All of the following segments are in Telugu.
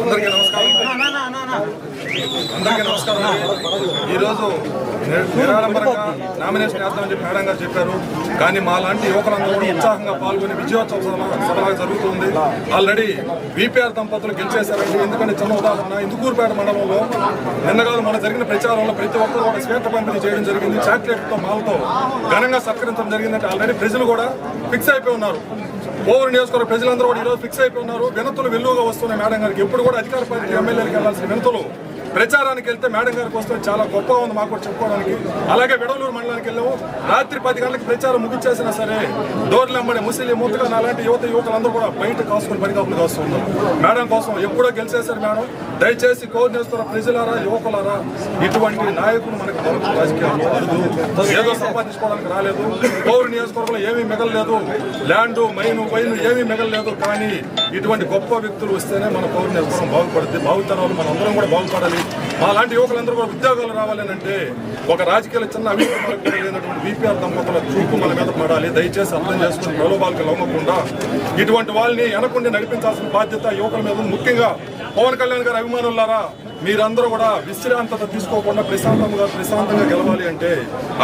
అందరికీ నమస్కారం. అందరికీ నమస్కారం ఈరోజు నిరాడంబరంగా నామినేషన్ వేద్దామని చెప్పి మేడం గారు చెప్పారు. కానీ మా లాంటి యువకులందరూ కూడా ఉత్సాహంగా పాల్గొని విజయోత్సవ సభలాగా జరుగుతుంది. ఆల్రెడీ వీపీఆర్ దంపతులు గెలిచేశారండి. ఎందుకంటే చిన్న ఉదాహరణ ఇందుకూరుపేట మండలంలో నిన్నగాదు మన జరిగిన ప్రచారంలో ప్రతి ఒక్కరు కూడా స్వేచ్ఛ పంపిణీ చేయడం జరిగింది. చాక్లెట్తో మాలతో ఘనంగా సత్కరించడం జరిగిందంటే ఆల్రెడీ ప్రజలు కూడా ఫిక్స్ అయిపోయి ఉన్నారు. ఓవర్ నియోజకవర్గ ప్రజలందరూ కూడా ఈరోజు ఫిక్స్ అయిపోయి ఉన్నారు. వినతులు వెల్లువగా వస్తున్నాయి మేడం గారికి. ఎప్పుడు కూడా అధికార పార్టీ ఎమ్మెల్యేలకు వెళ్ళాల్సిన వినతులు ప్రచారానికి వెళ్తే మేడం గారికి వస్తే చాలా గొప్ప ఉంది మాకు కూడా చెప్పుకోవడానికి. అలాగే విడవలూరు మండలానికి వెళ్ళాము. రాత్రి పది గంటలకు ప్రచారం ముగించేసినా సరే డోర్లు అమ్మడి ముస్లిం మూతగా నాలాంటి యువత యువకులందరూ కూడా బయట కాసుకొని పడికాపులు కాస్తున్నారు మేడం కోసం ఎప్పుడో గెలిచేశారు మేడం. దయచేసి కోర్ నియోజకవర్గ ప్రజలారా యువకులారా ఇటువంటి నాయకులు మనకు దొరకదు. రాజకీయాల్లో అరుదు. ఏదో సంపాదించుకోవడానికి రాలేదు. కోరు నియోజకవర్గంలో ఏమీ మిగలలేదు. ల్యాండ్ మైను వైను ఏమీ మిగలలేదు. కానీ ఇటువంటి గొప్ప వ్యక్తులు వస్తేనే మన పౌరుని నియోజకవర్గం బాగుపడుతుంది భావితరాలు మన అందరం కూడా బాగుపడాలి. అలాంటి యువకులందరూ కూడా ఉద్యోగాలు రావాలని అంటే ఒక రాజకీయాల చిన్న అభివృద్ధి లేనటువంటి బీపీఆర్ దంపతుల చూపు మన మీద పడాలి. దయచేసి అర్థం చేసుకుని ప్రలోభాలకు లొంగకుండా ఇటువంటి వాళ్ళని వెనకుండి నడిపించాల్సిన బాధ్యత యువకుల మీద ముఖ్యంగా పవన్ కళ్యాణ్ గారి అభిమానులారా మీరందరూ కూడా విశ్రాంతత తీసుకోకుండా ప్రశాంతంగా ప్రశాంతంగా గెలవాలి అంటే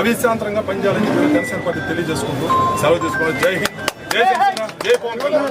అవిశ్రాంతంగా పనిచేయాలని మీరు జనసేన పార్టీ తెలియజేసుకుంటూ సెలవు తీసుకున్నారు. జై హింద్. జై జై పవన్ కళ్యాణ్.